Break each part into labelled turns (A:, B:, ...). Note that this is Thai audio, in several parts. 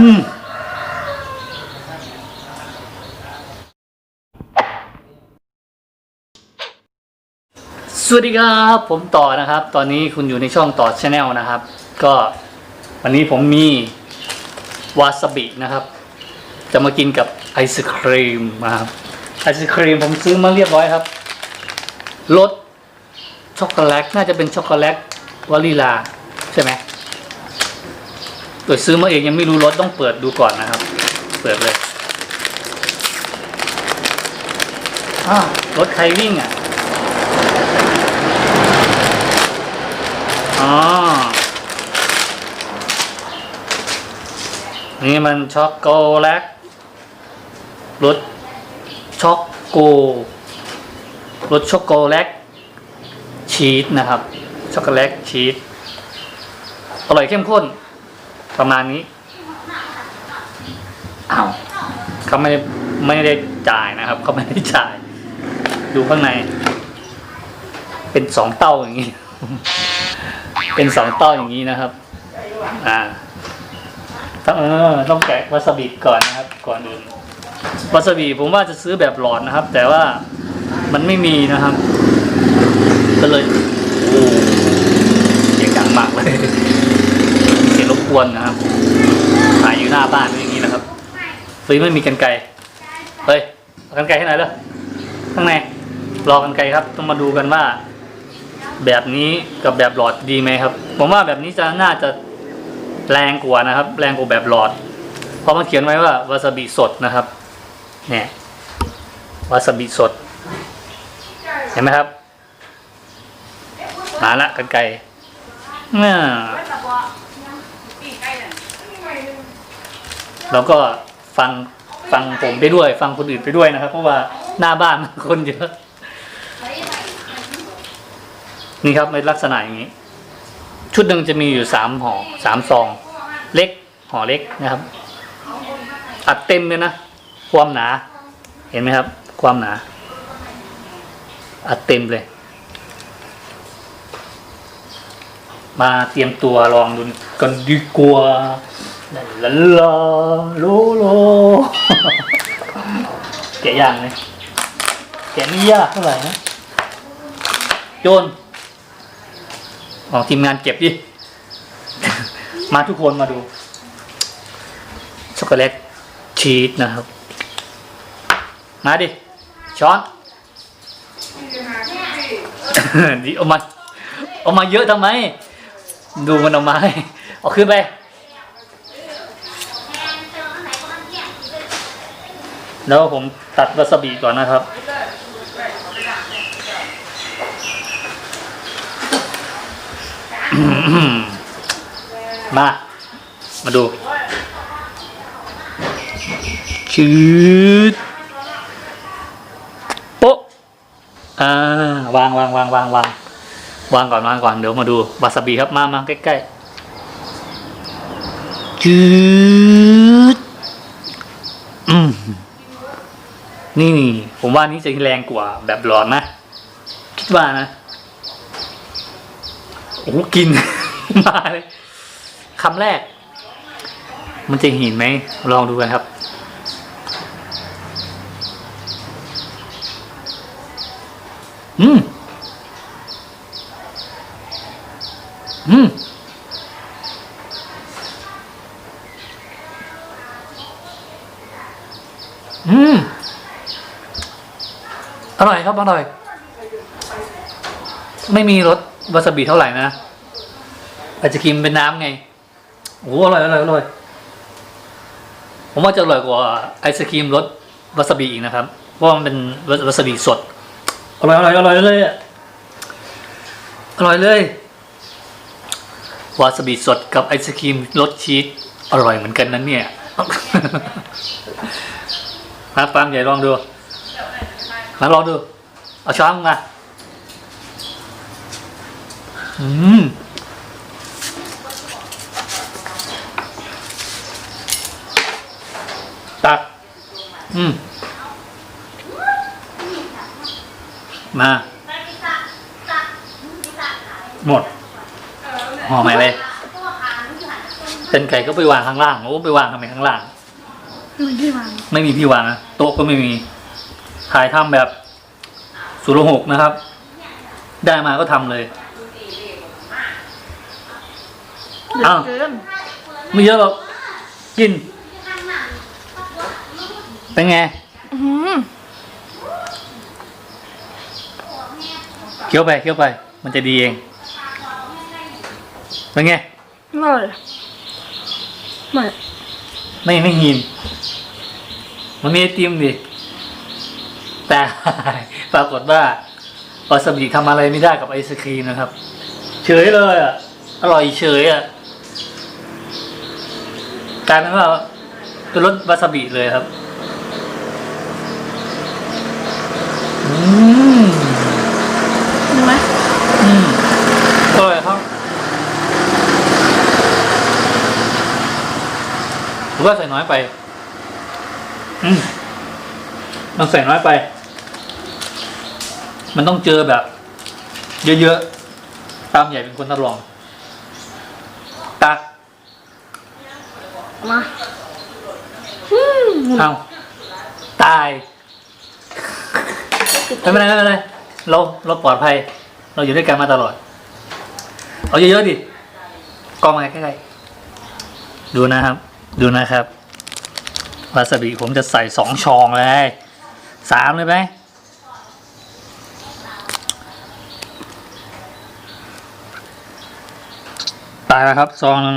A: อืมสวัสดีครับผมต่อนะครับ ตอนนี้คุณอยู่ในช่องต่อชาแนลนะครับ ก็วันนี้ผมมีวาซาบินะครับ จะมากินกับไอศครีมนะครับไอศครีมผมซื้อมาเรียบร้อยครับรสช็อกโกแลตน่าจะเป็นช็อกโกแลตวานิลาใช่ไหม โดยซื้อมาเองยังไม่รู้รสต้องเปิดดูก่อนนะครับ เปิดเลยรถใครวิ่งอะ อ๋อ นี่มันช็อกโกแลตรสช็อกโกรสช็อกโกแลตชีสนะครับ ช็อกโกแลตชีสอร่อยเข้มข้น ประมาณนี้อ้าวเขาไม่ไม่ได้จ่ายนะครับเขาไม่ได้จ่าย ดูข้างใน เป็นสองเต้าอย่างนี้ เป็นสองเต้ออย่างนี้นะครับ อ่าต้องเออต้องแกะวาซาบิก่อนนะครับ ก่อนอื่นวาซาบิผมว่าจะซื้อแบบหลอดนะครับ แต่ว่ามันไม่มีนะครับ ก็เลยโอ้เสียงดังมากเลย เสียงรบกวนนะครับถ่ายอยู่หน้าบ้านอย่างนี้นะครับเฮ้ยไม่มีกันไกรเฮ้ยเอากันไกรให้หน่อยเลยข้างในรอกันไกรครับ ต้องมาดูกันว่า แบบนี้กับแบบหลอดดีไหมครับ ผมว่าแบบนี้จะน่าจะแรงกว่านะครับ แรงกว่าแบบหลอด เพราะมันเขียนไว้ว่าวาซาบิสดนะครับ เนี่ยวาซาบิสด เห็นไหมครับ มาละกันไกลเนี่ย เราก็ฟังฟังผมไปด้วย ฟังคนอื่นไปด้วยนะครับ เพราะว่าหน้าบ้านคนเยอะ นี่ครับในลักษณะอย่างนี้ ชุดหนึ่งจะมีอยู่สามห่อสามซอง เล็กห่อเล็กนะครับ อัดเต็มเลยนะ ความหนา เห็นไหมครับ ความหนา อัดเต็มเลย มาเตรียมตัวลองดูกันดีกว่า ลาลาลาโลโลแกะย่างเลยแกะไม่ยากเท่าไหร่นะ โยนของทีมงานเก็บดิ มาทุกคนมาดู ช็อกโกแลตชีสนะครับ มาดิ ช้อนดิเอามาเอามาเยอะทำไม ดูมันเอามาให้เอาขึ้นไป แล้วผมตัดวาซาบิก่อนนะครับ มา มาดูชืดโป๊ะอ่าวางวางวางวางวางวางก่อนวางก่อนเดี๋ยวมาดูวาซาบิครับมามาใกล้ๆชืดอืม นี่ผมว่านี่จะแรงกว่าแบบร้อนนะ คิดว่านะ โอ้กิน มาเลยคำแรก มันจะหินไหม ลองดูกันครับ อืม อืม อืม อร่อยครับอร่อย ไม่มีรสวาซาบิเท่าไหร่นะไอาจจะกินเป็นน้ำไงโอ้โหอร่อยอร่อยอร่อยผมว่าจะอร่อยกว่าไอศครีมรสวาซาบิอีกนะครับเพราะมันเป็นวาซาบิสดอร่อยอร่อยอร่อยเลยอร่อยเลยวาซาบิสดกับไอศครีมรสชีสอร่อยเหมือนกันนั้นเนี่ยมาฟังใหญ่ลองดู มาลองดู เอาช้อนมา อืมตัก อืม มา หมดห่อใหม่เลยกันไก่ก็ไปวางข้างล่าง โอ้ ไปวางทำไมข้างล่าง
B: ไม่มีที่วาง
A: ไม่มีที่วางนะ โต๊ะก็ไม่มี ถ่ายทำแบบสุรหกนะครับ ได้มาก็ทำเลย
B: เย
A: อ้าว
B: อะเกิน
A: ไม่เยอะหรอกกิน เป็นไง
B: อื้อหือ
A: เคี้ยวไปเคี้ยวไป มันจะดีเอง เป็นไง
B: อร่อยไม่
A: ไม่ไม่หินมันมีไอติมดิ แต่ปรากฏว่าวาซาบิทำอะไรไม่ได้กับไอศครีมนะครับ เฉยเลยอะอร่อยเฉยอะกลายเป็นว่าเป็นรสวาซาบิเลยครับอืม
B: เห็นไหม
A: อืมอร่อยครับหรือว่าใส่น้อยไป อืมมันใส่น้อยไป มันต้องเจอแบบ เยอะๆ ตามใหญ่เป็นคนทดลอง ตัก
B: มาอืม
A: เอาตายไม่เป็นไรไม่เป็นไรเราเราปลอดภัย เราอยู่ด้วยกันมาตลอด เอาเยอะๆดิกองมาใกล้ๆดูนะครับ ดูนะครับวาซาบิผมจะใส่สองชองเลยสามเลยไหม ตายแล้วครับ ซองหนึ่ง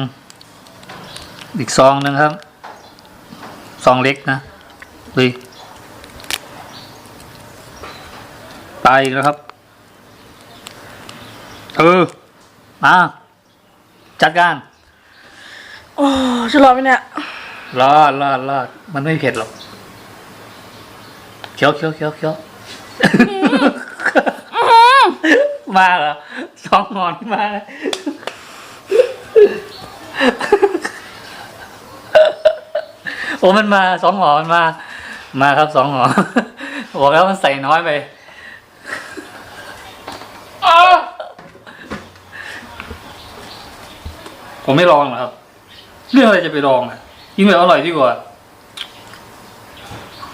A: อีกซองหนึ่งครับ ซองเล็กนะดูตายอีกแล้วครับ เออ มาจัดการ
B: โอ้จะรอดไหมเนี่ย
A: รอดรอดรอดมันไม่เผ็ดหรอกเคี้ยวเคี้ยวเคี้ยวเคี้ยวมาเหรอสองหอนมาเลยโอ้มันมาสองหอมันมา มาครับสองหอบอกแล้วมันใส่น้อยไปผมไม่ลองหรอครับ เรื่องอะไรจะไปลองอะกินแบบอร่อยดีกว่า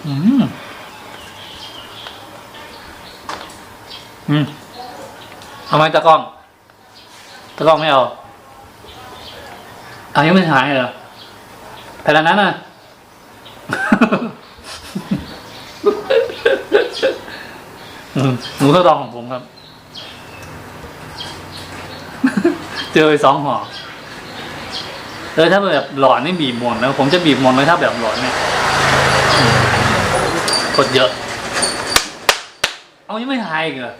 A: อืมอืมเอาไหมตะกล้องตะกล้องไม่เอาอายังไม่หายเหรอแผ่นนั้นน่ะ หนูทดลองของผมครับ เจอไปสองห่อเออถ้าแบบหลอดนี่บีบมดนะผมจะบีบหมดเลยถ้าแบบหลอดเนี่ยกดเยอะ เอายังไม่หายเหรอ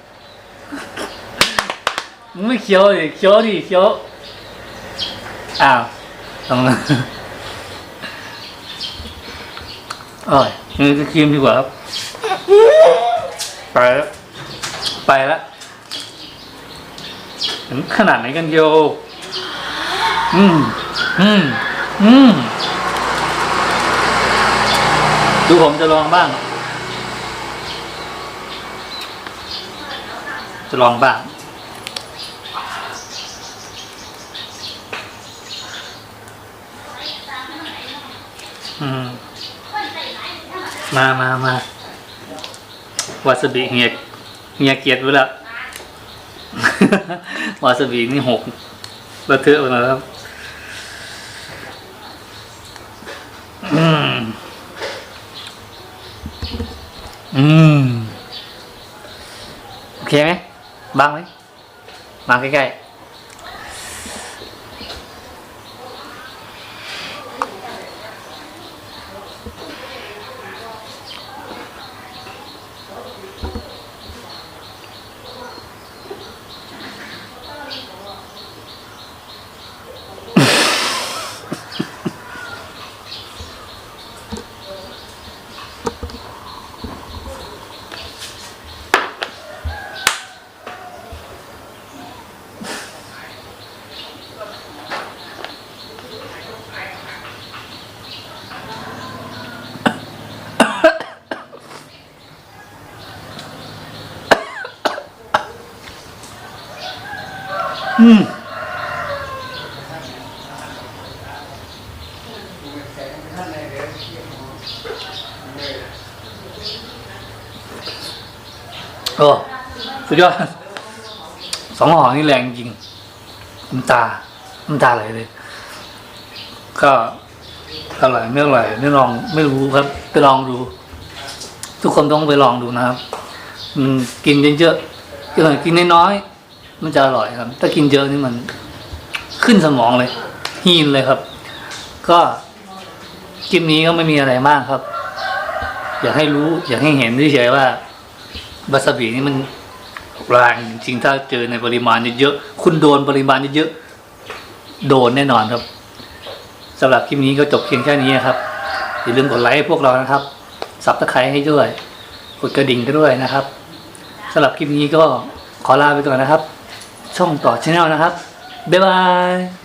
A: มึงไม่เคี้ยวดิเคี้ยวดิเคี้ยวอ้าวตรงนั้น เอ้ยนี่จะครีมดีกว่าครับ ไปแล้วไปแล้วถึงขนาดไหนกันโย อืม อืม อืม ดูผมจะลองบ้าง จะลองบ้าง อืม มามามาวาซาบิเฮียเฮียเกียดไว้แล้ววาซาบินี่หกระเทือะไปแล้วครับอืม อืม โอเคไหมบางไหมมาใกล้ๆ อืมโอ้สุดยอดสองห่อนี่แรงจริงน้ำตาน้ำตาไหลเลย ก็อร่อยไม่อร่อยไม่ลองไม่รู้ครับไปลองดู ทุกคนต้องไปลองดูนะครับ กินเยอะๆกินน้อย มันจะอร่อยครับ ถ้ากินเยอะนี่มันขึ้นสมองเลยฮีนเลยครับ ก็คลิปนี้ก็ไม่มีอะไรมากครับ อยากให้รู้ อยากให้เห็นเฉยๆว่าวาซาบินี่มันแรงจริงๆถ้าเจอในปริมาณเยอะๆคุณโดนปริมาณเยอะๆโดนแน่นอนครับสำหรับคลิปนี้ก็จบเพียงแค่นี้ครับอย่าลืมกดไลค์ให้พวกเรานะครับสับตะไคร้ให้ด้วยกดกระดิ่งด้วยนะครับสำหรับคลิปนี้ก็ขอลาไปก่อนนะครับ ช่องต่อชแนลนะครับ บ๊ายบาย